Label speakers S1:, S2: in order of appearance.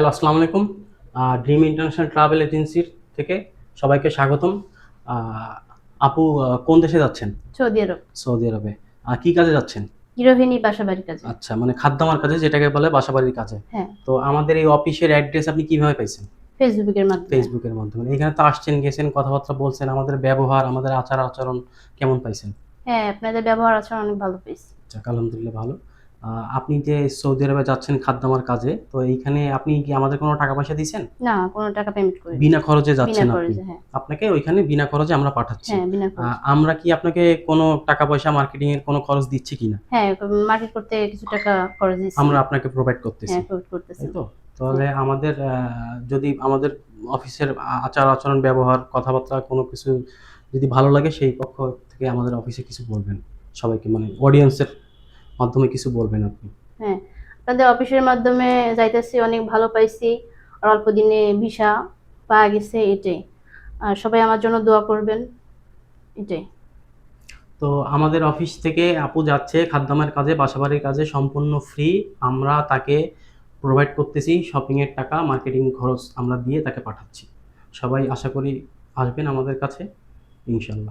S1: Hello আসসালামু আলাইকুম। Dream international travel এজেন্সির থেকে সবাইকে স্বাগতম। আপু কোন দেশে যাচ্ছেন?
S2: সৌদি আরব।
S1: সৌদি আরবে। আর কি কাজে যাচ্ছেন?
S2: গৃহিণী বাসা বাড়ির কাজে।
S1: আচ্ছা মানে খাদ্যামার কাজে যেটাকে বলে বাসাবাড়ির কাজে।
S2: হ্যাঁ।
S1: তো আমাদের এই অফিসের অ্যাড্রেস আপনি কীভাবে পাইছেন?
S2: ফেসবুকের মাধ্যমে।
S1: ফেসবুকের মাধ্যমে। এখানে তো আসছেন গেছেন কথাবার্তা বলছেন আমাদের ব্যবহার আমাদের আচার আচরণ কেমন পাইছেন?
S2: হ্যাঁ আপনাদের ব্যবহার আচরণ অনেক ভালো পেয়েছি
S1: যাক আলহামদুলিল্লাহ ভালো। আপনি যে সৌদি আরবে যাচ্ছেন খাদ্যামার কাজে তো এইখানে আপনি কি আমাদের কোনো টাকা পয়সা দিয়েছেন?
S2: না কোনো টাকা পেমেন্ট করি
S1: বিনা খরচে যাচ্ছেন আপনি?
S2: হ্যাঁ।
S1: আপনাকে ওইখানে বিনা খরচে আমরা পাঠাচ্ছি।
S2: হ্যাঁ
S1: আমরা কি আপনাকে কোনো টাকা পয়সা মার্কেটিং এর কোনো খরচ দিচ্ছি কিনা?
S2: হ্যাঁ মার্কেট করতে কিছু টাকা খরচ দিচ্ছি।
S1: আমরা আপনাকে প্রোভাইড করতেছি।
S2: হ্যাঁ প্রোভাইড করতেছি।
S1: তো? তাহলে আমাদের আহ, যদি আমাদের অফিসের আচার আচরণ ব্যবহার কথাবার্তা কোনো কিছু যদি ভালো লাগে সেই পক্ষ থেকে আমাদের অফিসে কিছু বলবেন। সবাইকে মানে অডিয়েন্সের মাধ্যমে কিছু বলবেন আপনি?
S2: হ্যাঁ আপনাদের অফিসের মাধ্যমে যাইতেছি অনেক ভালো পাইছি আর অল্প দিনে ভিসা পাওয়া গেছে এটাই। আর সবাই আমার জন্য দোয়া করবেন এটাই।
S1: তো আমাদের অফিস থেকে আপু যাচ্ছে খাদ্যামের কাজে বাসাবাড়ির কাজে সম্পূর্ণ ফ্রি। আমরা তাকে প্রোভাইড করতেছি শপিংয়ের টাকা মার্কেটিং খরচ আমরা দিয়ে তাকে পাঠাচ্ছি। সবাই আশা করি আসবেন আমাদের কাছে ইনশাল্লাহ।